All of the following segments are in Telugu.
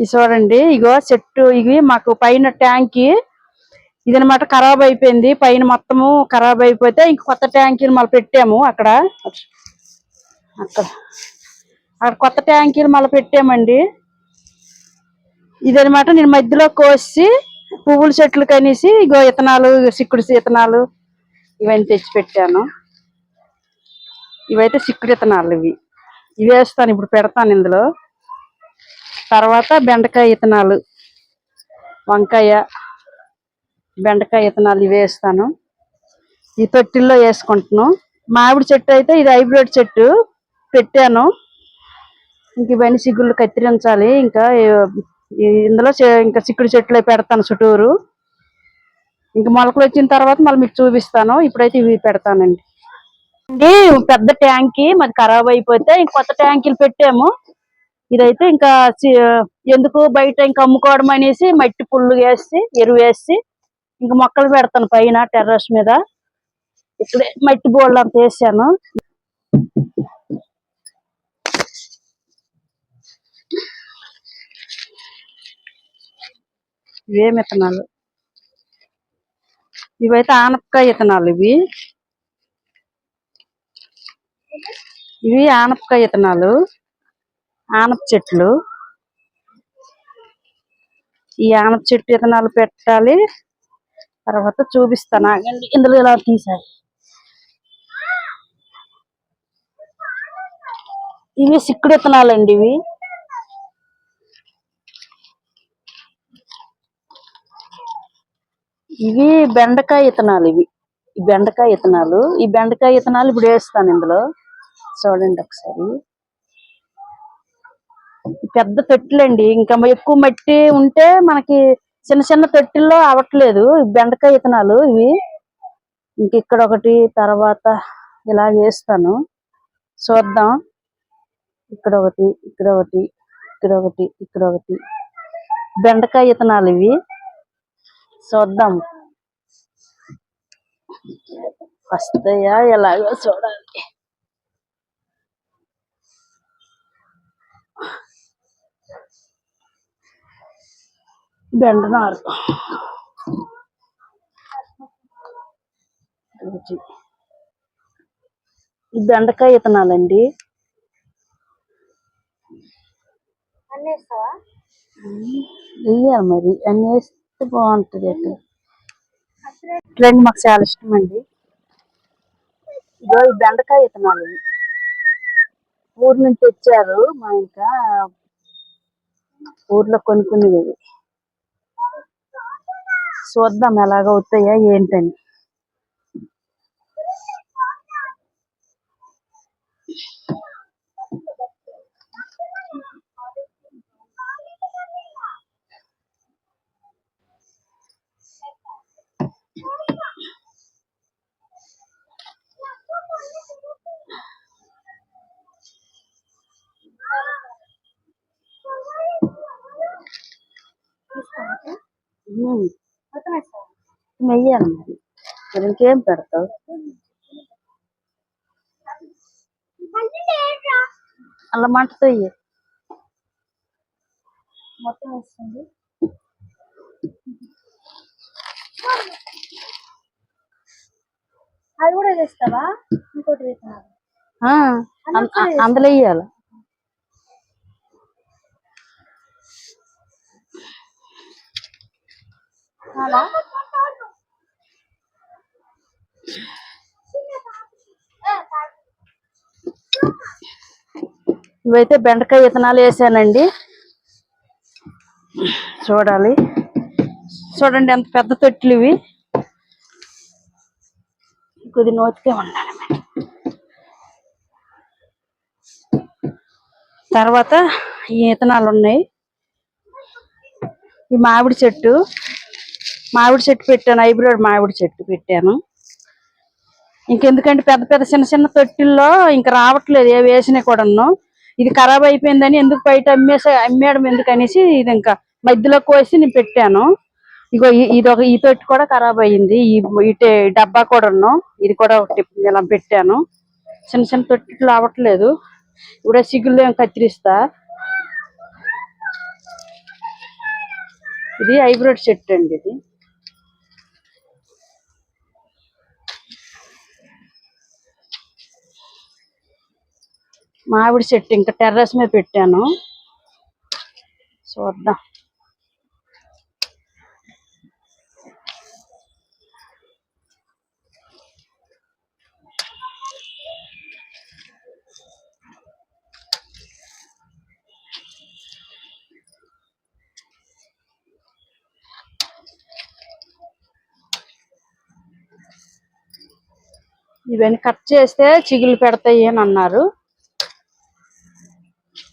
ఇది చూడండి. ఇగో చెట్టు ఇవి మాకు పైన ట్యాంక్ ఇదనమాట ఖరాబ్ అయిపోయింది. పైన మొత్తము ఖరాబ్ అయిపోతే ఇంక కొత్త ట్యాంకీలు మళ్ళీ పెట్టాము అక్కడ. అక్కడ. అక్కడ కొత్త ట్యాంకీలు మళ్ళీ పెట్టామండి. ఇదనమాట నేను మధ్యలో కోసి పువ్వుల చెట్లు కనేసి ఇగో ఇతనాలు సిక్కుడు ఇతనాలు ఇవన్నీ తెచ్చి పెట్టాను. ఇవైతే సిక్కుడు ఇతనాలు ఇవి. ఇవి వేస్తాను ఇప్పుడు పెడతాను ఇందులో. తర్వాత బెండకాయ ఇతనాలు వంకాయ బెండకాయ ఇతనాలు ఇవి వేస్తాను. ఈ తొట్టిల్లో వేసుకుంటున్నాను మామిడి చెట్టు అయితే ఇది హైబ్రిడ్ చెట్టు. పెట్టాను. ఇంక ఇవన్నీ సిగ్గులు కత్తిరించాలి ఇంకా ఇందులో ఇంకా చిక్కుడు చెట్లు పెడతాను చుట్టూరు. ఇంకా మొలకలు వచ్చిన తర్వాత మళ్ళీ మీకు చూపిస్తాను. ఇప్పుడైతే ఇవి పెడతానండి. అండి పెద్ద ట్యాంకీ. మాది ఖరాబ్ అయిపోతే ఇంక కొత్త ట్యాంకీలు పెట్టాము. ఇదైతే ఇంకా ఎందుకు బయట ఇంకా అమ్ముకోవడం అనేసి మట్టి పుల్లు వేసి ఎరువు వేసి ఇంకా మొక్కలు పెడతాను పైన టెర్రస్ మీద. ఇక్కడే మట్టి బోళ్ళు అంత వేసాను. ఇవేం విత్తనాలు ఇవైతే ఆనపకాయ విత్తనాలు ఇవి. ఇవి ఆనపకాయ విత్తనాలు ఆనప చెట్లు. ఈ ఆనప చెట్టు విత్తనాలు పెట్టాలి. తర్వాత చూపిస్తాను. ఆగండి ఇందులో ఇలా తీసాయి ఇవి సిక్కుడు విత్తనాలండి ఇవి. ఇవి బెండకాయ ఇతనాలు ఇవి. ఈ బెండకాయ ఇతనాలు ఈ బెండకాయ విత్తనాలు ఇప్పుడు వేస్తాను ఇందులో. చూడండి ఒకసారి. పెద్ద తొట్టులండి ఇంకా ఎక్కువ మట్టి ఉంటే మనకి చిన్న చిన్న తొట్టిల్లో అవ్వట్లేదు బెండకాయ ఇతనాలు ఇవి. ఇంక ఇక్కడ ఒకటి తర్వాత ఇలా వేస్తాను. చూద్దాం. ఇక్కడ ఒకటి ఇక్కడ ఒకటి ఇక్కడ ఒకటి ఇక్కడ ఒకటి. బెండకాయ ఇతనాలు ఇవి. చూద్దాం. వస్తాయా? ఎలాగో చూడాలి. బెండనారు. ఈ బెండకాయ వెయ్యాలి మరి అన్ని వేస్తే బాగుంటది అట్లా ట్రెండ్ మాకు చాలా ఇష్టం అండి ఇదో ఈ బెండకాయ ఇవి. ఊరు నుంచి తెచ్చారు మా ఇంకా ఊర్లో కొనుక్కునేవి ఇవి. చూద్దాం ఎలాగ అవుతాయా ఏంటని ఉమ్. వెయ్యాలి మరి మరి ఇంకేం పెడతావు అలా మంటతో వెయ్యి. మొత్తం వేస్తుంది అది కూడా చేస్తావా ఇంకోటి వేసినావా అందులో వెయ్యాలి అలా ఇవైతే బెండకాయ ఇతనాలు వేసానండి. చూడాలి. చూడండి ఎంత పెద్ద తొట్లు ఇవి. కొద్ది నోతికే ఉండాలి. తర్వాత ఈ విత్తనాలు ఉన్నాయి. ఈ మామిడి చెట్టు. మామిడి చెట్టు పెట్టాను. హైబ్రిడ్ మామిడి చెట్టు పెట్టాను. ఇంకెందుకంటే పెద్ద పెద్ద చిన్న చిన్న తొట్టిల్లో ఇంకా రావట్లేదు ఏ వేసినా కూడాను. ఇది ఖరాబ్ అయిపోయిందని ఎందుకు బయట అమ్మేసి అమ్మేయడం ఎందుకనేసి ఇది ఇంకా మధ్యలో కోసి నేను పెట్టాను. ఇగో ఇది ఒక ఈ తొట్టి కూడా ఖరాబ్ అయ్యింది ఈ ఇటే డబ్బా కూడా ఇది కూడా ఒకటి ఇలా పెట్టాను. చిన్న చిన్న తొట్టి రావట్లేదు. ఇప్పుడే సిగ్గుల్లో ఏం కత్తిరిస్తా. ఇది హైబ్రిడ్ చెట్టు అండి ఇది. మామిడి చెట్టు ఇంకా టెర్రస్ మీద పెట్టాను. చూద్దాం. ఇవన్నీ కట్ చేస్తే చిగులు పెడతాయి అని అన్నారు.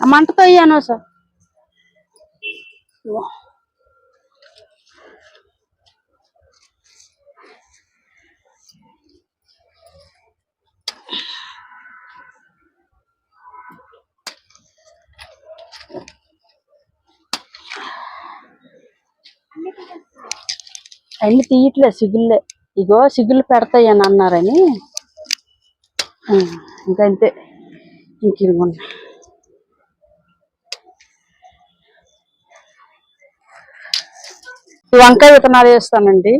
మంటతో అయ్యాను సార్. అన్ని తీయట్లే సిగుల్లే ఇగో సిగుళ్ళు పెడతాయి అని అన్నారని ఇంకంతే. ఇంకా అంతే ఇంక ఇదిగోండి ఈ వంకాయ విత్తనాలు వేస్తానండి.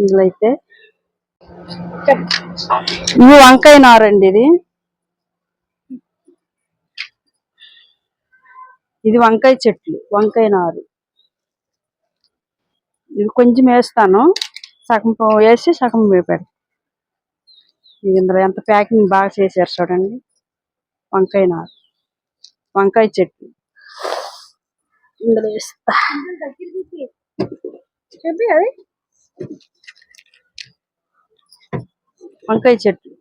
ఇందులో అయితే ఇది వంకాయ నారండి ఇది. ఇది వంకాయ చెట్లు వంకాయ నారు. ఇది కొంచెం వేస్తాను. సగం వేసి సగం వేపాడు ఇందులో ఎంత ప్యాకింగ్ బాగా చేశారు చూడండి. వంకాయ నారు వంకాయ చెట్లు. ఇందులో వేస్తా చెప్పి అది వంకాయ చెట్లు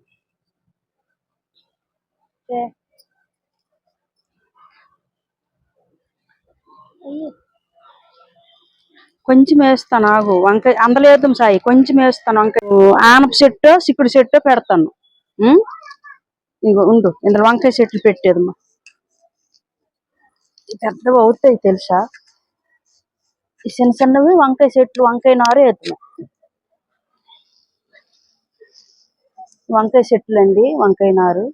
కొంచెం వేస్తాను ఆగు వంకాయ అందులో వేద్దాం సాయి. కొంచెం వేస్తాను వంకాయ. ఆనప చెట్టు సిక్కుడు చెట్టు పెడతాను. ఇంకో ఇగో ఉండు. ఇందులో వంకాయ చెట్లు పెట్టేదమ్మా. పెద్దవి అవుతాయి తెలుసా? ఈ చిన్న చిన్నవి వంకాయ చెట్లు వంకాయ నారు అవుతున్నాయి వంకాయ చెట్లు అండి వంకాయ నారు.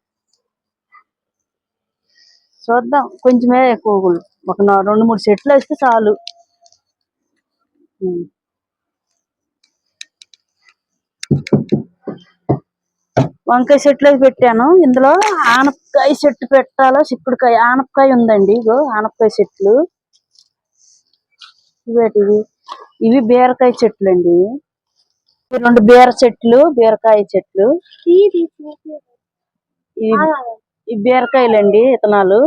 చూద్దాం కొంచెమే ఎక్కువ ఒక రెండు మూడు చెట్లు వేస్తే చాలు. వంకాయ చెట్లు అవి పెట్టాను. ఇందులో ఆనపకాయ చెట్టు పెట్టాలో? చిక్కుడుకాయ ఆనపకాయ ఉందండి ఇగో ఆనపకాయ చెట్లు. ఇవేటివి ఇవి? బీరకాయ చెట్లు అండి ఇవి. రెండు బీర చెట్లు బీరకాయ చెట్లు. ఇవి ఈ బీరకాయలండి విత్తనాలు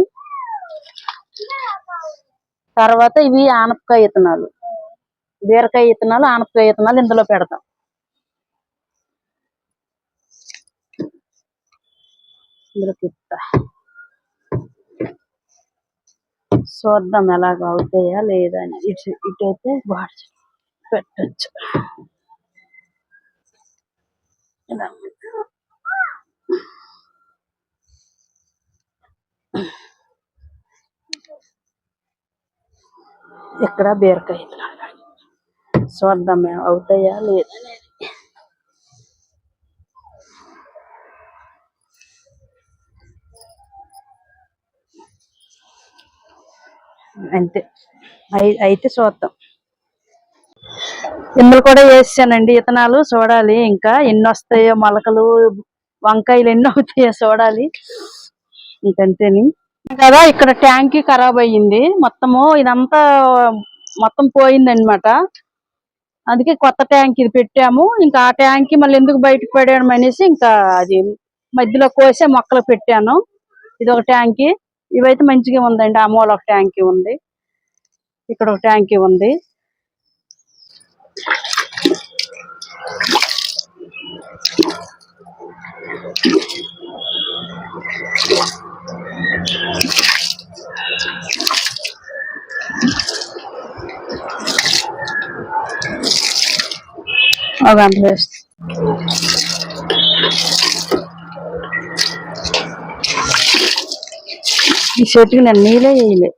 తర్వాత ఇవి ఆనపకాయ విత్తనాలు బీరకాయ విత్తనాలు ఆనపకాయ విత్తనాలు ఇందులో పెడతాం. ఇందులో పెడతా చూద్దాం ఎలాగ అవుతాయా లేదా అని ఇటు ఇటు అయితే బాగా పెట్టచ్చు ఇలా. ఇక్కడ బీరకాయ విత్తనాలు చూద్దాం ఏ- అవుతాయా లేదా అంతే. అయితే చూద్దాం. ఇందులో కూడా వేసానండి విత్తనాలు చూడాలి ఇంకా ఎన్ని వస్తాయో మొలకలు వంకాయలు ఎన్ని అవుతాయో చూడాలి. ఇంకంతేని. కదా ఇక్కడ ట్యాంక్ ఖరాబ్ అయ్యింది. మొత్తము ఇదంతా మొత్తం పోయిందనమాట అందుకే కొత్త ట్యాంక్ ఇది పెట్టాము. ఇంకా ఆ ట్యాంక్ మళ్ళీ ఎందుకు బయటకు పడాము అనేసి ఇంకా అది మధ్యలో కోసే మొక్కలు పెట్టాను. ఇది ఒక ట్యాంకీ. ఇవైతే మంచిగా ఉందండి. అమోల్ ఒక ట్యాంకీ ఉంది. ఇక్కడ ఒక ట్యాంకీ ఉంది. ఒక గంట వేస్ట్ ఈ చెట్టుకి నేను నీళ్ళే వేయలే.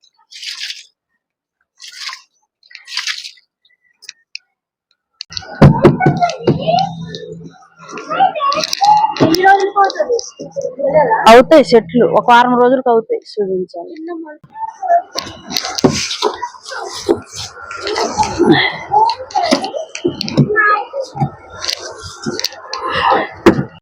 అవుతాయి చెట్లు ఒక వారం రోజులకు అవుతాయి చూపించాలి.